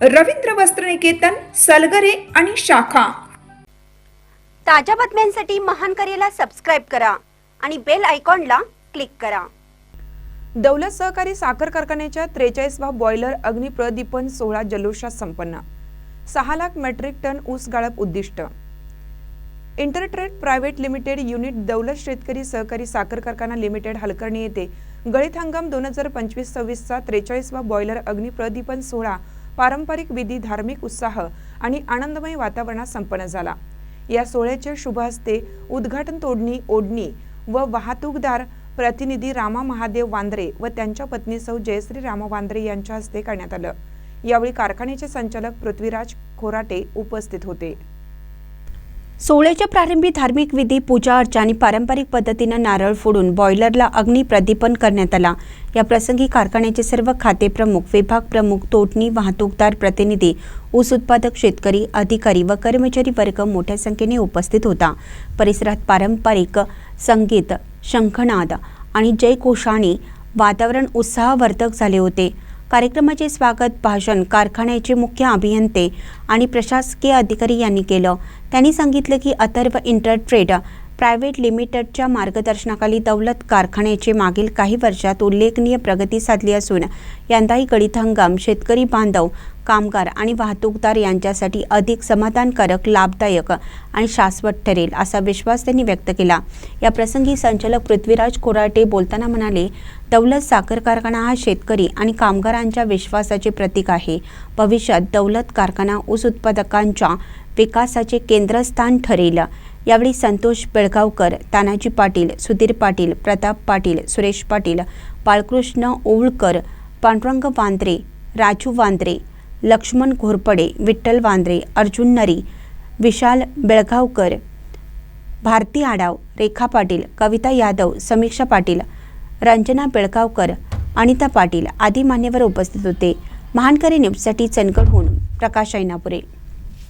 रवींद्र वस्त्रनिकेतन सलगरे आणि शाखा. ताज्या बातम्यांसाठी महान करेला सबस्क्राईब करा आणि बेल आयकॉनला क्लिक करा. दौलत सहकारी साखर कारखान्याच्या त्रेचाळीसवा बॉयलर अग्निप्रदीपन सोहळा जल्लोषात संपन्न. सहा लाख मेट्रिक टन ऊस गाळप उद्दिष्ट. Intertrade private limited unit Daulat शेतकरी सहकारी साखर कारखाना लिमिटेड हलकर्णी येथे गळीत हंगाम दोन हजार पंचवीस सव्वीसचा त्रेचाळीसवा बॉयलर अग्निप्रदीपन सोहळा पारंपरिक विधी धार्मिक उत्साह आणि आनंदमय वातावरणात संपन्न झाला. या सोहळ्याच्या शुभ हस्ते उद्घाटन तोडणी ओढणी व वाहतूकदार प्रतिनिधी रामा महादेव वांद्रे व त्यांच्या पत्नीसह जयश्री रामा वांद्रे यांच्या हस्ते करण्यात आलं. यावेळी कारखान्याचे संचालक पृथ्वीराज खोराटे उपस्थित होते. सोहळ्याच्या प्रारंभी धार्मिक विधी पूजा अर्चा आणि पारंपरिक पद्धतीनं नारळ फोडून बॉयलरला अग्निप्रदीपन करण्यात आला. या प्रसंगी कारखान्याचे सर्व खाते प्रमुख विभाग प्रमुख तोडणी वाहतूकदार प्रतिनिधी ऊस उत्पादक शेतकरी अधिकारी व कर्मचारी वर्ग मोठ्या संख्येने उपस्थित होता. परिसरात पारंपरिक संगीत शंखनाद आणि जयघोषाने वातावरण उत्साहवर्धक झाले होते. कार्यक्रमाचे स्वागत भाषण कारखान्याचे मुख्य अभियंते आणि प्रशासकीय अधिकारी यांनी केलं. त्यांनी सांगितलं की अथर्व इंटरट्रेड प्रायव्हेट लिमिटेडच्या मार्गदर्शनाखाली दौलत कारखान्याचे मागील काही वर्षात उल्लेखनीय प्रगती साधली असून यंदाही गळीत हंगाम शेतकरी बांधव कामगार आणि वाहतूकदार यांच्यासाठी अधिक समाधानकारक लाभदायक आणि शाश्वत ठरेल असा विश्वास त्यांनी व्यक्त केला. या प्रसंगी संचालक पृथ्वीराज कोराटे बोलताना म्हणाले दौलत साखर कारखाना हा शेतकरी आणि कामगारांच्या विश्वासाचे प्रतीक आहे. भविष्यात दौलत कारखाना ऊस उत्पादकांच्या विकासाचे केंद्रस्थान ठरेल. यावेळी संतोष बेळगावकर तानाजी पाटील सुधीर पाटील प्रताप पाटील सुरेश पाटील बाळकृष्ण ओवळकर पांडुरंग वांद्रे राजू वांद्रे लक्ष्मण घोरपडे विठ्ठल वांद्रे अर्जुन नरी विशाल बेळगावकर भारती आडाव रेखा पाटील कविता यादव समीक्षा पाटील रंजना बेळगावकर अनिता पाटील आदी मान्यवर उपस्थित होते. महानकरी न्यूजसाठी चंदगडहून प्रकाश ऐनापुरे.